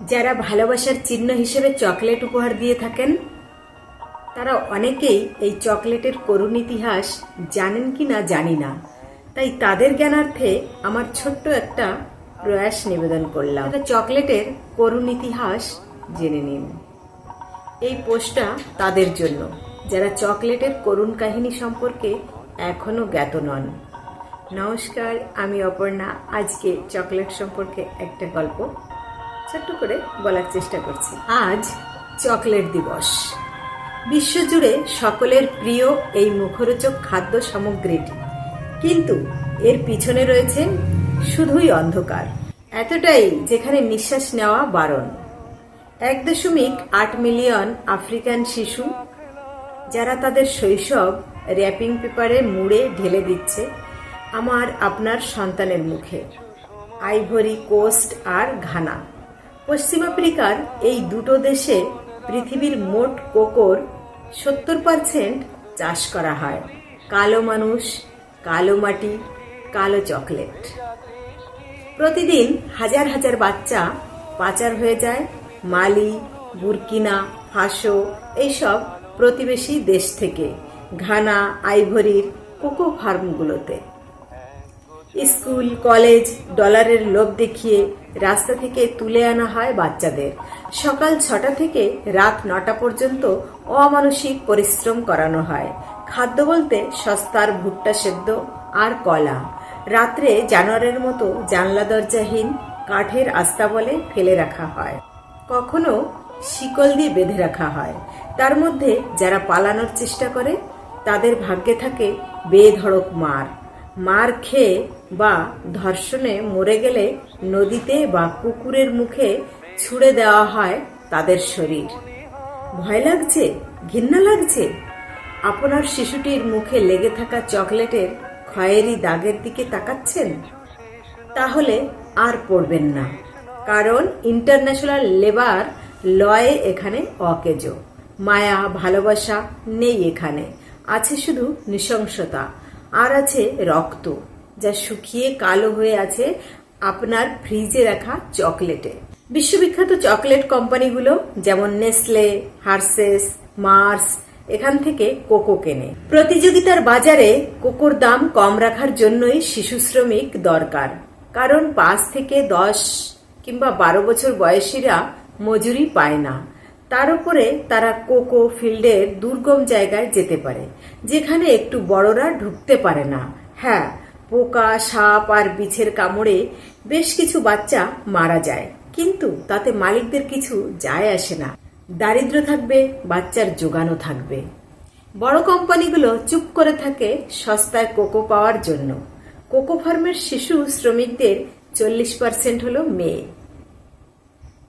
যারা ভালোবাসার চিহ্ন হিসেবে চকলেট উপহার দিয়ে থাকেন, তারা অনেকেই এই চকলেটের করুণ ইতিহাস জানেন কি না জানি না। তাই তাদের জ্ঞানার্থে আমার ছোট্ট একটা প্রয়াস নিবেদন করলাম। চকলেটের করুণ ইতিহাস জেনে নিন। এই পোস্টটা তাদের জন্য, যারা চকলেটের করুণ কাহিনী সম্পর্কে এখনও জ্ঞাত নন। নমস্কার, আমি অপর্ণা। আজকে চকলেট সম্পর্কে একটা গল্প ছোট্ট করে বলার চেষ্টা করছি। আজ চকলেট দিবস। বিশ্বজুড়ে সকলের প্রিয় এই মুখরোচক খাদ্য সামগ্রীটি। কিন্তু এর পিছনে রয়েছে শুধুই অন্ধকার, এতটাই যেখানে নিঃশ্বাস নেওয়া বারণ। এক দশমিক আট মিলিয়ন আফ্রিকান শিশু, যারা তাদের শৈশব র্যাপিং পেপারে মুড়ে ঢেলে দিচ্ছে আমার আপনার সন্তানের মুখে। আইভরি কোস্ট আর ঘানা। পশ্চিম আফ্রিকার এই দুটো দেশে পৃথিবীর মোট কোকোর সত্তর পার্সেন্ট চাষ করা হয়। কালো মানুষ, কালো মাটি, কালো চকলেট। প্রতিদিন হাজার হাজার বাচ্চা পাচার হয়ে যায়। মালি, বুরকিনা, ফাসো, এইসব প্রতিবেশী দেশ থেকে ঘানা, আইভরির কোকো ফার্মগুলোতে। স্কুল, কলেজ, ডলারের লোভ দেখিয়ে রাস্তা থেকে তুলে আনা হয় বাচ্চাদের। সকাল ছটা থেকে রাত নটা পর্যন্ত অমানসিক পরিশ্রম করানো হয়। খাদ্য বলতে সস্তার ভুট্টা সেদ্ধ আর কলা। রাত্রে জানোয়ারের মতো জানলা দরজাহীন কাঠের আস্তাবলে ফেলে রাখা হয়। কখনো শিকল দিয়ে বেঁধে রাখা হয়। তার মধ্যে যারা পালানোর চেষ্টা করে, তাদের ভাগ্যে থাকে বেধড়ক মার। মার খেয়ে বা ধর্ষণে মরে গেলে নদীতে বা কুকুরের মুখে ছুড়ে দেওয়া হয় তাদের শরীর। ভয় লাগছে? ঘৃণা লাগছে? আপনার শিশুটির মুখে লেগে থাকা চকলেটের খয়েরি দাগের দিকে তাকাচ্ছেন? তাহলে আর পড়বেন না, কারণ ইন্টারন্যাশনাল লেবার লয়ে এখানে অকেজো। মায়া, ভালোবাসা নেই এখানে, আছে শুধু নৃশংসতা। আর আছে রক্ত, যা শুকিয়ে কালো হয়ে আছে আপনার ফ্রিজে রাখা চকলেটে। বিশ্ববিখ্যাত চকলেট কোম্পানিগুলো যেমন নেসলে, হার্সেস, মার্স, এখান থেকে কোকো কেনে। প্রতিযোগিতার বাজারে কোকোর দাম কম রাখার জন্যই শিশু শ্রমিক দরকার, কারণ পাঁচ থেকে দশ কিংবা বারো বছর বয়সীরা মজুরি পায় না। তার উপরে তারা কোকো ফিল্ডের দুর্গম জায়গায় যেতে পারে, যেখানে একটু বড়রা ঢুকতে পারে না। হ্যাঁ পোকা, সাপ আর বিছের কামড়ে বেশ কিছু বাচ্চা মারা যায়, কিন্তু তাতে মালিকদের কিছু যায় আসে না। দারিদ্র থাকবে, বাচ্চার যোগানও থাকবে। বড় কোম্পানিগুলো চুপ করে থাকে সস্তায় কোকো পাওয়ার জন্য। কোকো ফার্মের শিশু শ্রমিকদের চল্লিশ পার্সেন্ট হলো মেয়ে।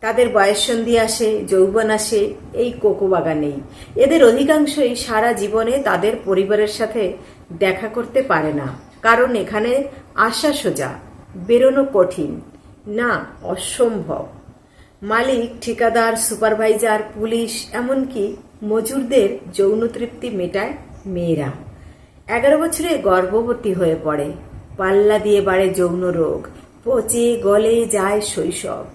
তাদের বয়ঃসন্ধি আসে, যৌবন আসে, এই কোকো বাগানেই। এদের অধিকাংশই সারা জীবনে তাদের পরিবারের সাথে দেখা করতে পারে না। কারণ এখানে আসা সোজা, বেরোনো কঠিন, না অসম্ভব। মালিক, ঠিকাদার, সুপারভাইজার, পুলিশ, এমনকি মজুরদের যৌন তৃপ্তি মেটায় মেয়েরা। এগারো বছরে গর্ভবতী হয়ে পড়ে। পাল্লা দিয়ে বাড়ে যৌন রোগ। পচে, গলে যায় শৈশব।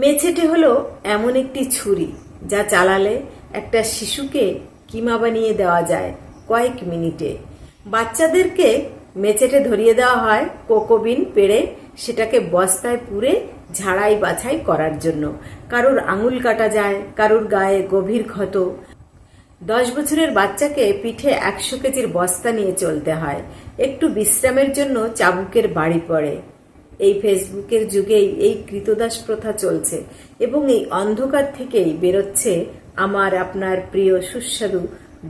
মেছেটে হলো এমন একটি ছুরি যা চালালে একটা শিশুকে কিমা বানিয়ে দেওয়া যায় কয়েক মিনিটে। বাচ্চাদেরকে মেছেটে ধরিয়ে দেওয়া হয় কোকোবিন পেড়ে সেটাকে বস্তায় পুরে ঝাড়াই বাছাই করার জন্য। কারুর আঙুল কাটা যায়, কারুর গায়ে গভীর ক্ষত। দশ বছরের বাচ্চাকে পিঠে একশো কেজির বস্তা নিয়ে চলতে হয়। একটু বিশ্রামের জন্য চাবুকের বাড়ি পড়ে। এই ফেসবুকের যুগেই এই কৃতদাস প্রথা চলছে এবং এই অন্ধকার থেকেই বেরোচ্ছে আমার আপনার প্রিয় সুস্বাদু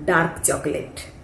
ডার্ক চকলেট।